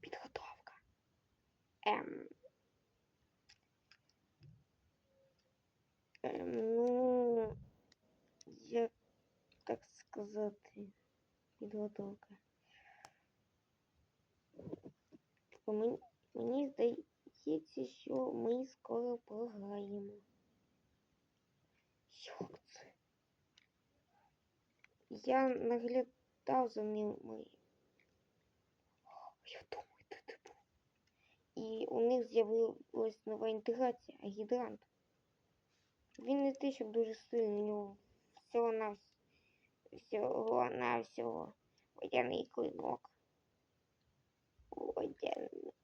Підготовка. Ем. Ем, ну, як так сказати, підготовка. Типу, мені здається, що ми скоро програємо. Як це? Я наглядав за ними. Я думаю, це типу. І у них з'явилась нова інтеграція, гідрант. Він не те, щоб дуже сильний, у нього всього на всього на всього водяний клинок. Водяний.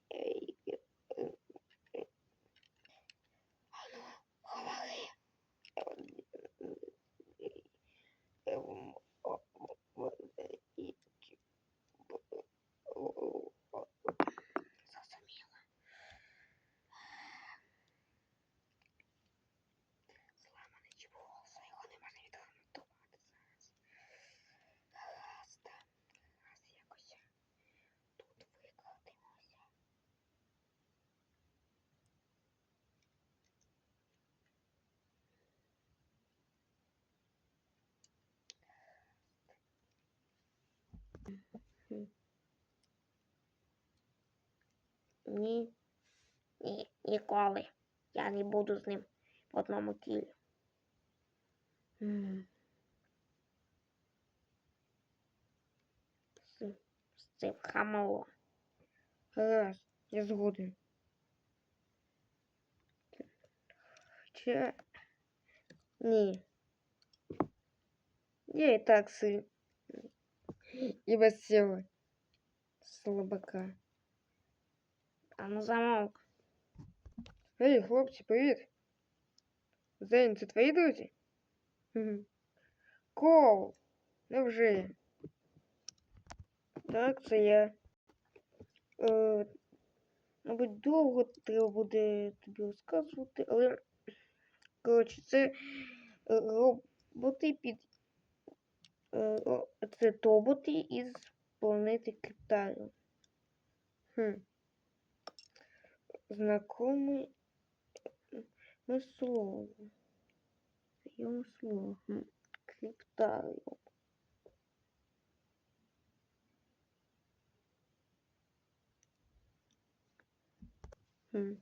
Ні. Ні, ніколи. Я не буду з ним в одному тілі. М. З, з цим хамело. Гаразд, я згоден. Чи... Ні. Я і так си. І без цього слабака. А ну замовк. Ей, хлопці, привіт. Зейн, це твої друзі? Мгм. Кол! Невже? Так, це я. Е, мабуть, довго треба буде тобі розказувати, але. Коротше, це е, роботи під. Е, це тоботи із планети Китаю. Хм. Знакомый ну, слово. Даем слово. Криптариум.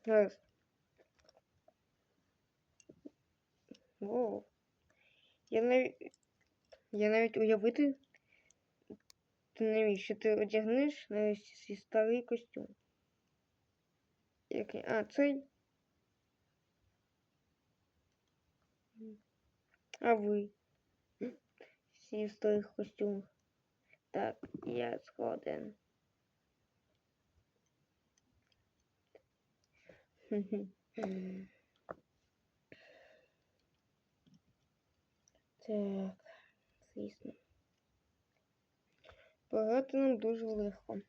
Раз. О. Я навіть, я навіть уявити ти не міг, що ти одягнеш навіть свій старий костюм. Який? А, цей. А ви? Всі в старих костюмах. Так, я згоден. Так, звісно. Багато нам дуже легко.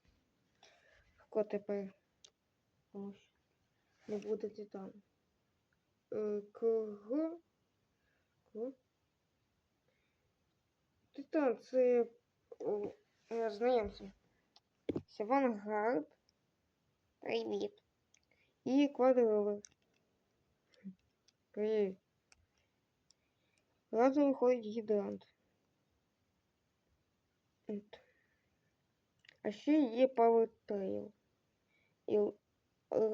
Хто тепер? Ось. Не буде титан. Е, кого? Кого? Титан це. о, Я знайомся. Савангард. Привіт. І квадровер. Привіт. Разом виходить гідрант. От. А ще є Power Trail. І е,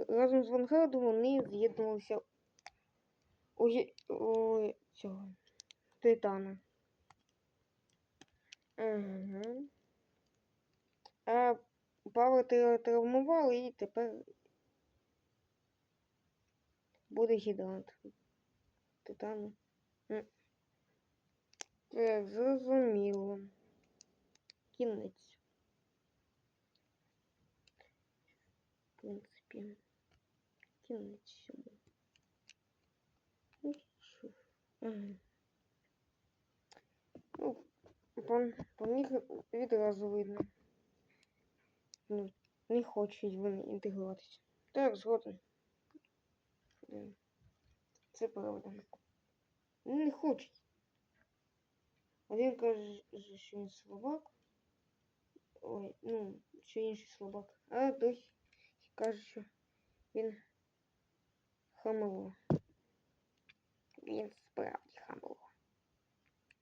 разом з Вангардом вони з'єднувалися у, у цього Титана. Угу. А Power Trail травмували і тепер буде гідрант. Титану. Так, зрозуміло. Кінець. В принципі, кінець цьому. Ну. Ну, по, них відразу видно. Ну, не хочуть вони інтегруватися. Так, згоден. Це правда. Не хочуть. Один каже, що він слабак. Ой, ну, що інший слабак. А той каже, що він хамло. Він справді хамло.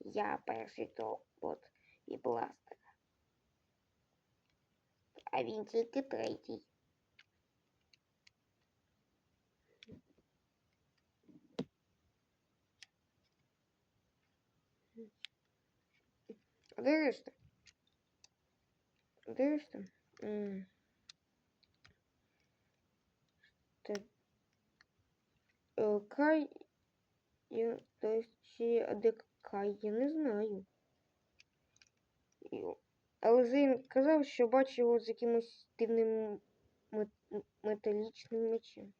Я перший тобот і бластера. А він тільки третій. А де решта? Де решта? М. Е, Кай. Я, то есть, Кай, я не знаю. Але Зейн казав, що бачив його з якимось дивним мет- металічним мечем.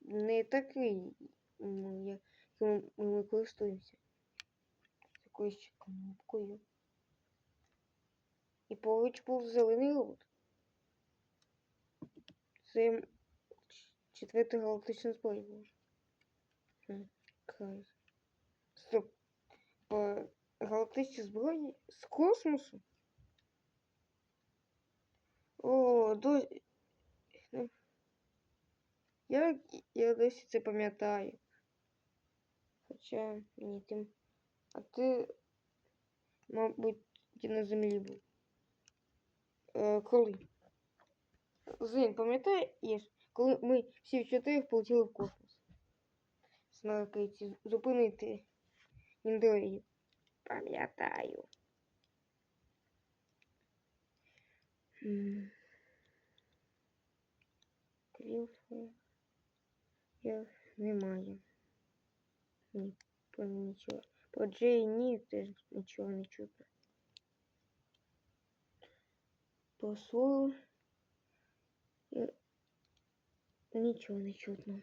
Не такий, м, яким ми, ми користуємося. Якоюсь ще кнопкою. І поруч був зелений робот. Це м, ч- четверта галактична зброя була. Хм, Кай. Стоп. По галактичній зброї з космосу? О, до... ну, Я, я досі це пам'ятаю. Хоча ні, ти... А ти, мабуть, на землі був. Е, коли? Зин, пам'ятаєш, коли ми всі в чотирьох полетіли в космос? Снаркається зупинити індроїдів. Пам'ятаю. М. Кліфа. Я немає. Ні, про нічого. Про Джей ні, теж нічого не чутно. Про Соло я... нічого не чутно.